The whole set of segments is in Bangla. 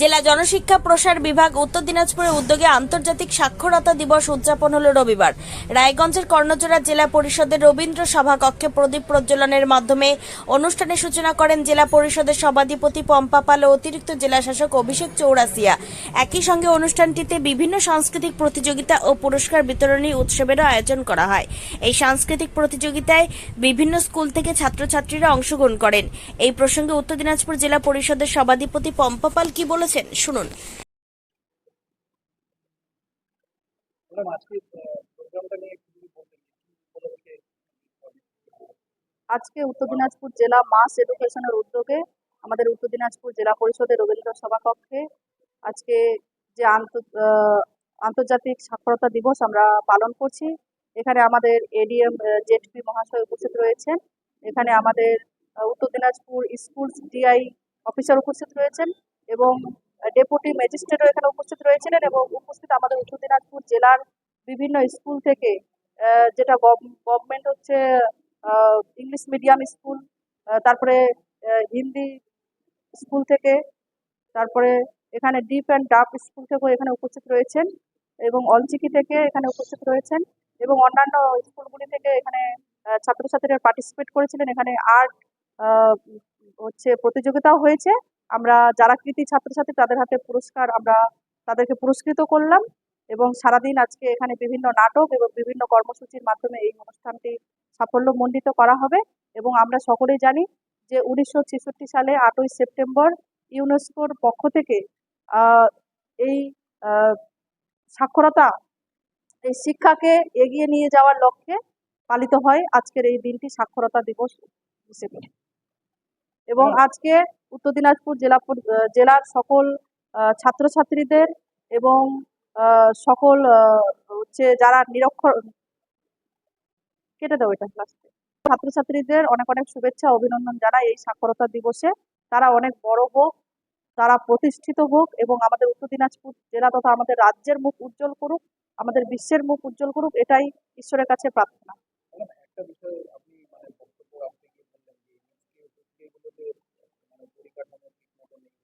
জেলা জনশিক্ষা প্রসার বিভাগ উত্তর দিনাজপুরের উদ্যোগে আন্তর্জাতিক সাক্ষরতা দিবস উদযাপন হল রবিবার। রায়গঞ্জের কর্ণজোড়া জেলা পরিষদের রবীন্দ্র সভাকক্ষে প্রদীপ প্রজ্বলনের মাধ্যমে অনুষ্ঠানের সূচনা করেন জেলা পরিষদের সভাধিপতি পম্পা পাল ও অতিরিক্ত জেলা শাসক অভিষেক চৌরাসিয়া। একই সঙ্গে অনুষ্ঠানটিতে বিভিন্ন সাংস্কৃতিক প্রতিযোগিতা ও পুরস্কার বিতরণী উৎসবেরও আয়োজন করা হয়। এই সাংস্কৃতিক প্রতিযোগিতায় বিভিন্ন স্কুল থেকে ছাত্রছাত্রীরা অংশগ্রহণ করেন। এই প্রসঙ্গে উত্তর দিনাজপুর জেলা পরিষদের সভাধিপতি পম্পা পাল কি বলেছেন শুনুন। আজকে উত্তর দিনাজপুর জেলা মাস এডুকেশনের উদ্যোগে আমাদের উত্তর দিনাজপুর জেলা পরিষদের রবীন্দ্র সভাকক্ষে আজকে যে আন্ত- আন্তর্জাতিক সাক্ষরতা দিবস আমরা পালন করছি এখানে আমাদের এডিএম জেডপি মহাশয় উপস্থিত রয়েছেন এখানে আমাদের উত্তর দিনাজপুর স্কুল ডিআই অফিসার উপস্থিত রয়েছেন এবং ডেপুটি ম্যাজিস্ট্রেটও এখানে উপস্থিত রয়েছিলেন এবং উপস্থিত আমাদের উত্তর দিনাজপুর জেলার বিভিন্ন স্কুল থেকে যেটা গভর্নমেন্ট হচ্ছে ইংলিশ মিডিয়াম স্কুল তারপরে হিন্দি স্কুল থেকে, তারপরে এখানে ডিপ অ্যান্ড ডাপ স্কুল থেকেও এখানে উপস্থিত রয়েছেন এবং অলচিকি থেকে এখানে উপস্থিত রয়েছেন এবং অন্যান্য স্কুলগুলি থেকে এখানে ছাত্রছাত্রীরা পার্টিসিপেট করেছিলেন। এখানে আর্ট হচ্ছে প্রতিযোগিতাও হয়েছে। আমরা যারা কৃতি ছাত্রছাত্রী, তাদের হাতে পুরস্কার আমরা তাদেরকে পুরস্কৃত করলাম এবং সারাদিন আজকে এখানে বিভিন্ন নাটক এবং বিভিন্ন কর্মসূচির মাধ্যমে এই অনুষ্ঠানটি সাফল্যমণ্ডিত করা হবে এবং আমরা সকলেই জানি যে উনিশশো ছেষট্টি সালে আটই সেপ্টেম্বর ইউনেস্কোর পক্ষ থেকে এই সাক্ষরতা, এই শিক্ষাকে এগিয়ে নিয়ে যাওয়ার লক্ষ্যে পালিত হয় আজকের এই দিনটি সাক্ষরতা দিবস হিসেবে। এবং আজকে উত্তর দিনাজপুর জেলা জেলার সকল ছাত্রছাত্রীদের এবং সকল হচ্ছে যারা নিরক্ষর কেটে দেবো এটা লাস্টে ছাত্রছাত্রীদের অনেক অনেক শুভেচ্ছা অভিনন্দন জানাই এই সাক্ষরতা দিবসে। তারা অনেক বড় হোক তারা প্রতিষ্ঠিত হোক এবং আমাদের উত্তর দিনাজপুর জেলা তথা আমাদের রাজ্যের মুখ উজ্জ্বল করুক আমাদের বিশ্বের মুখ উজ্জ্বল করুক এটাই ঈশ্বরের কাছে প্রার্থনা ম্যাডাম একটা বিষয় আপনি মানে বক্তব্য আপনি কি বললেন যে এগুলোতে মানে পরিকাঠামো ঠিক মতো নেই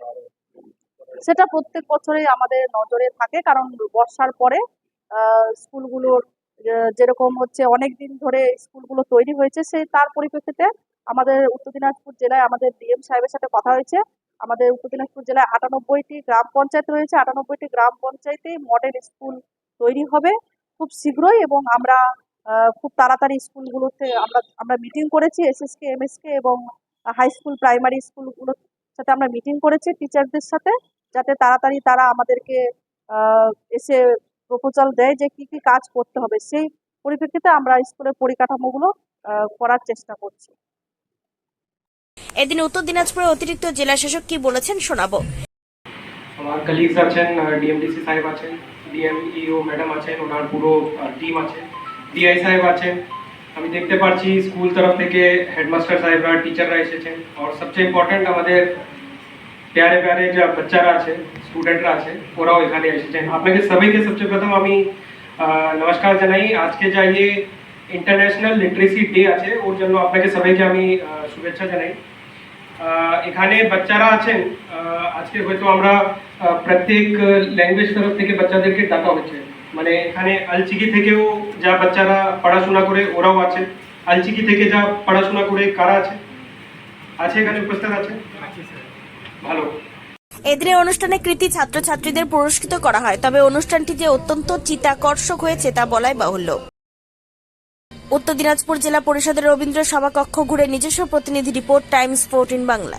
আরও সেটা প্রত্যেক বছরই আমাদের নজরে থাকে, কারণ বর্ষার পরে স্কুলগুলোর যেরকম হচ্ছে অনেক দিন ধরে স্কুলগুলো তৈরি হয়েছে, সেই তার পরিপ্রেক্ষিতে আমাদের উত্তর দিনাজপুর জেলায় আমাদের ডিএম সাহেবের সাথে কথা হয়েছে। আমাদের উত্তর দিনাজপুর জেলায় আটানব্বইটি গ্রাম পঞ্চায়েত রয়েছে, আটানব্বইটি গ্রাম পঞ্চায়েতেই মডেল স্কুল তৈরি হবে খুব শীঘ্রই এবং আমরা খুব তাড়াতাড়ি স্কুলগুলোতে আমরা আমরা মিটিং করেছি, এসএসকে, এমএসকে এবং হাই স্কুল, প্রাইমারি স্কুলগুলোর সাথে আমরা মিটিং করেছি টিচারদের সাথে। যাতে তাড়াতাড়ি তারা আমাদেরকে আহ, এসে প্রপোজাল দেয় যে কি কি কাজ করতে হবে। সেই পরিপ্রেক্ষিতে আমরা স্কুলের পরিকাঠামোগুলো আহ, করার চেষ্টা করছি। এদিন উত্তর দিনাজপুরের অতিরিক্ত জেলা শাসক কি বলেছেন শোনাবো। আমার কলিগস আছেন ডিএমডিসি সাহেব আছেন ডিএমইও ম্যাডাম আছেন ওনার পুরো টিম আছে ডিআই সাহেব আছেন। আমি দেখতে পাচ্ছি স্কুল তরফ থেকে হেডমাস্টার সাহেবরা টিচাররা এসেছেন। আর সবচেয়ে ইম্পর্ট্যান্ট আমাদের প্যারে প্যারে যে বাচ্চারা আছে স্টুডেন্টরা আছে ওরাও এখানে এসেছেন আপনাকে সবাইকে সবচেয়ে প্রথম আমি নমস্কার জানাই আজকে যা ইয়ে ইন্টারন্যাশনাল লিটারেসি ডে আছে ওর জন্য আপনাকে সবাইকে আমি শুভেচ্ছা জানাই এখানে বাচ্চারা আছেন আজকে হয়তো আমরা প্রত্যেক ল্যাঙ্গুয়েজ তরফ থেকে বাচ্চাদেরকে ডাকা হচ্ছে মানে এখানে আলচিকি থেকেও যা বাচ্চারা পড়াশোনা করে ওরাও আছে আলচিকি থেকে যা পড়াশোনা করে কারা আছে আছে এখানে উপস্থিত আছে ভালো। অনুষ্ঠানে কৃতি ছাত্রছাত্রীদের পুরস্কৃত করা হয়, তবে অনুষ্ঠানটি যে অত্যন্ত চিতাকর্ষক হয়েছে তা বলাই বাহুল্য। উত্তর দিনাজপুর জেলা পরিষদের রবীন্দ্র সভাকক্ষ ঘুরে নিজস্ব প্রতিনিধি রিপোর্ট, টাইমস ফোরটিন বাংলা।